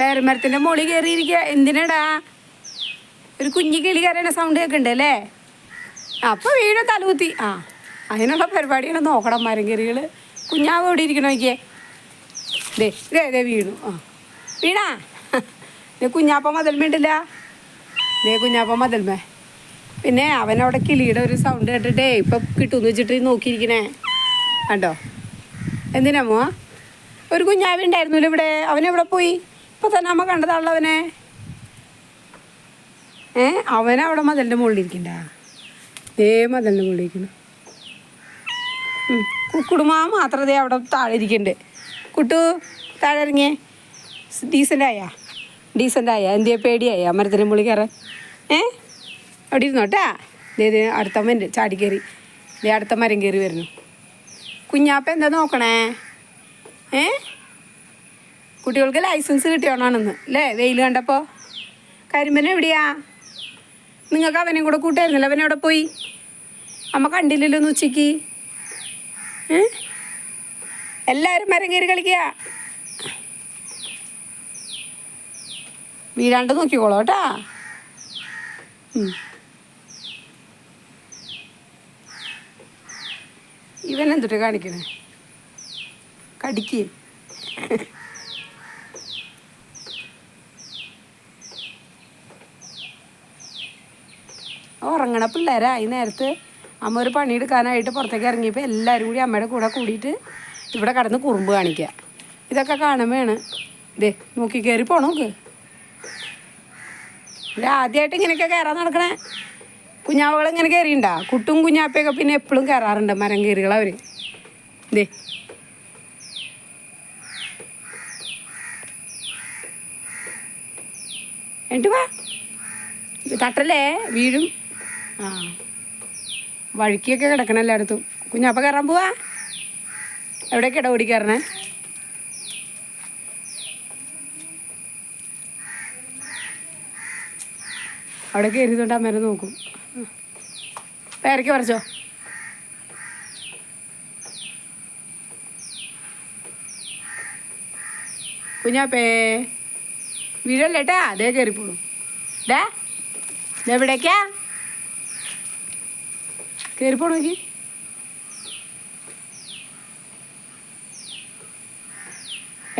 പേരമരത്തിന്റെ മുകളിൽ കയറിയിരിക്കുക. എന്തിനടാ? ഒരു കുഞ്ഞി കിളി കരയണ സൗണ്ട് കേൾക്കുന്നുണ്ട് അല്ലേ? അപ്പോൾ വീഴും തലകുത്തി. ആ അതിനുള്ള പരിപാടിയാണ് നോക്കണം മരം കയറികൾ കുഞ്ഞാവ് ഇവിടെ ഇരിക്കണോ നോക്കിയേ? വീണു. ആ. വീണാ? കുഞ്ഞാപ്പ മതൽമേണ്ടില്ല ദേ കുഞ്ഞാപ്പ മതൽമേ. പിന്നെ അവനവിടെ കിളിയുടെ ഒരു സൗണ്ട് കേട്ടിട്ടേ ഇപ്പം കിട്ടുമെന്ന് വെച്ചിട്ട് നോക്കിയിരിക്കണേ. കണ്ടോ? എന്തിനാമോ ഒരു കുഞ്ഞാവി ഉണ്ടായിരുന്നില്ല ഇവിടെ. അവനെവിടെ പോയി? ഇപ്പം തന്നെ അമ്മ കണ്ടതാണല്ലോ അവനെ? ഏ? അവനവിടെ മതിലിന്റെ മുകളിലിരിക്കണ്ട ദേ മതിലിന്റെ മുകളിലിരിക്കണം കുടുംബം മാത്രം ദേ അവിടെ താഴെ ഇരിക്കണ്ട്. കുട്ടു താഴെ ഇറങ്ങിയേ. ഡീസന്റായാ ആയാ? ഡീസന്റ് ആയാ? എന്തിയാ പേടിയായ? മരത്തിന്റെ മുകളിൽ കയറാൻ. ഏ? അവിടെ ഇരുന്നോട്ടാ ദേ ദേ അടുത്ത മരം ചാടി കയറി ദേ അടുത്ത മരം കയറി വരുന്നു. കുഞ്ഞാപ്പ എന്താ നോക്കണേ? ഏ? കുട്ടികൾക്ക് ലൈസൻസ് കിട്ടിയോണാണെന്ന് അല്ലേ വെയിൽ കണ്ടപ്പോൾ കരിമ്പന എവിടെയാ? നിങ്ങൾക്ക് അവനെയും കൂടെ കൂട്ടായിരുന്നില്ല? അവൻ എവിടെ പോയി? അമ്മ കണ്ടില്ലല്ലോ ഒന്ന് ഉച്ചയ്ക്ക്. എല്ലാവരും മരം കയറി കളിക്കുക വീഴാണ്ട് നോക്കിക്കോളൂ കേട്ടാ. ഇവനെന്തുട്ട് കാണിക്കണേ? കടിക്ക്. ഉറങ്ങണ പിള്ളേരാ ഈ നേരത്ത് അമ്മ ഒരു പണിയെടുക്കാനായിട്ട് പുറത്തേക്ക് ഇറങ്ങിയപ്പോൾ എല്ലാവരും കൂടി അമ്മയുടെ കൂടെ കൂടിയിട്ട് ഇവിടെ കടന്ന് കുറുമ്പ് കാണിക്കുക ഇതൊക്കെ കാണുമ്പോഴാണ് ദേ നോക്കി കയറി പോണോക്ക് ആദ്യമായിട്ട് ഇങ്ങനെയൊക്കെ കയറാൻ നടക്കണേ. കുഞ്ഞാവുകൾ ഇങ്ങനെ കയറിയുണ്ടാ കുട്ടും കുഞ്ഞാപ്പയൊക്കെ പിന്നെ എപ്പോഴും കയറാറുണ്ട് മരം കയറികൾ അവർ ഇതേ എന്നിട്ട് വാ. ഇത് തട്ടല്ലേ? വീഴും. ആ. വഴുക്കിയൊക്കെ കിടക്കണം എല്ലായിടത്തും. കുഞ്ഞാപ്പ കയറാൻ പോവാ? എവിടെയൊക്കെ ഇട ഓടി കയറണേ അവിടെ കയറിയതുകൊണ്ട് അമ്മേനെ നോക്കും. പേരയ്ക്ക് പറിച്ചോ? കുഞ്ഞാപ്പേ വീഴല്ലേട്ടാ അതേ കയറിപ്പോളൂ ഡാ ഇതെവിടേക്കാ കയറിപ്പോണു നോക്കി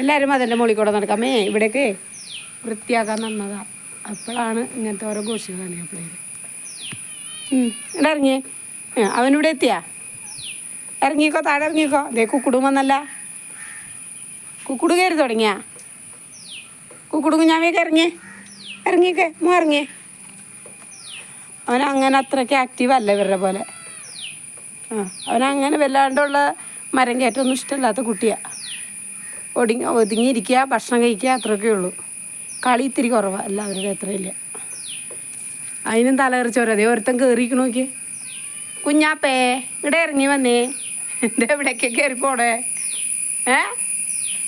എല്ലാവരും അതിന്റെ മുകളിൽ കൂടെ നടക്കാമേ ഇവിടേക്ക്. വൃത്തിയാക്കാൻ നന്നതാ അപ്പോഴാണ് ഇങ്ങനത്തെ ഓരോ ഘോഷികൾ കാണിക്കപ്പോഴേ ഇവിടെ ഇറങ്ങിയേ. അവനിവിടെ എത്തിയാ? ഇറങ്ങിക്കോ താഴെ ഇറങ്ങിക്കോ. ദേ കുക്കുടും വന്നല്ല. കുക്കുടു കയറി തുടങ്ങിയാ? കുക്കുടു കുഞ്ഞാവേക്ക് ഇറങ്ങിയേ? ഇറങ്ങിക്കേ മോ ഇറങ്ങിയേ. അവൻ അങ്ങനെ അത്രയ്ക്ക് ആക്റ്റീവ് അല്ല ഇവരുടെ പോലെ. അവനങ്ങനെ വല്ലാണ്ടുള്ള മരം കയറ്റമൊന്നും ഇഷ്ടമില്ലാത്ത കുട്ടിയാണ് ഒടുങ്ങി ഒതുങ്ങിയിരിക്കുക ഭക്ഷണം കഴിക്കുക അത്രയൊക്കെ ഉള്ളൂ. കളി ഇത്തിരി കുറവാണ് എല്ലാവരുടെ അത്രയില്ല അതിനും തലകറിച്ചോരോ അതേ ഒരുത്തൻ കയറിക്കണ നോക്കി കുഞ്ഞാപ്പേ ഇവിടെ ഇറങ്ങി വന്നേ. എന്റെ എവിടേക്ക് കയറി പോണേ? ഏ?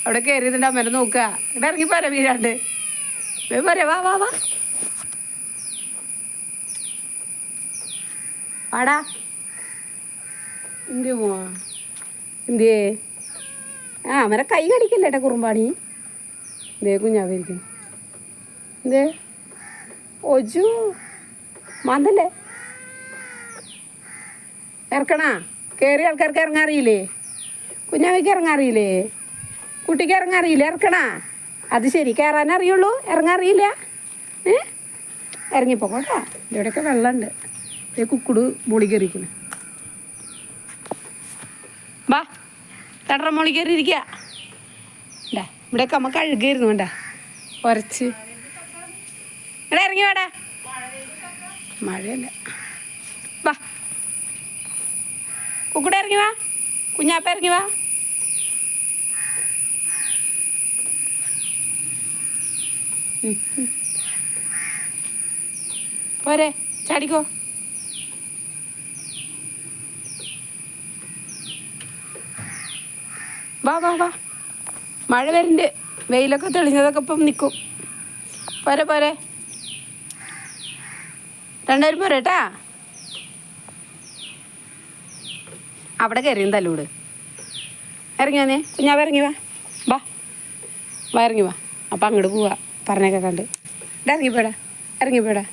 അവിടെ കയറിയതിന്റെ അമ്മേനെ നോക്കുക. ഇവിടെ ഇറങ്ങി പോരാ വീഴാണ്ട്. പോരെ വാ വാ വാ. വാടാ. എന്ത് ആ അവരെ കൈ കടിക്കില്ലേട്ടാ കുറുമ്പാണി ദേ കുഞ്ഞാവിരിക്കുന്നു. എന്തേ? ഒജു മന്തല്ലേ? ഇറക്കണാ കയറിയ ആൾക്കാർക്ക് ഇറങ്ങാറിയില്ലേ? കുഞ്ഞാവിക്ക് ഇറങ്ങാറിയില്ലേ? കുട്ടിക്ക് ഇറങ്ങാറിയില്ലേ? ഇറക്കണാ അത് ശരി കയറാൻ അറിയുള്ളൂ. ഇറങ്ങാറിയില്ല. ഏ? ഇറങ്ങിപ്പോക്കോട്ടാ. ഇവിടെയൊക്കെ വെള്ളമുണ്ട്. കുക്കുട് മുളി കയറിക്കുന്നു വാ തടറ മോളി കയറി ഇരിക്കുക ഇണ്ടാ ഇവിടെയൊക്കെ അമ്മ കഴുകായിരുന്നു വേണ്ട ഉരച്ച്. ഇവിടെ ഇറങ്ങി വേടാ. മഴയല്ല. വാ. കുക്കുട ഇറങ്ങി വാ. കുഞ്ഞാപ്പ ഇറങ്ങി വാ. പോരെ ചാടിക്കോ. വാ വാ വാ. മഴ വരുന്നുണ്ട് വെയിലൊക്കെ തെളിഞ്ഞതൊക്കെ ഇപ്പം നിൽക്കും പോരെ പോരെ. രണ്ടുപേരും പോരെ കേട്ടാ അവിടെ കയറിയും തല്ലൂട് ഇറങ്ങി വന്നേ. കുഞ്ഞാവ് ഇറങ്ങി വാ. വാ. വാ ഇറങ്ങി വാ. അപ്പം അങ്ങോട്ട് പോവാ. പറഞ്ഞൊക്കെ കണ്ട്. ഇവിടെ ഇറങ്ങിപ്പോടാ ഇറങ്ങിപ്പോടാ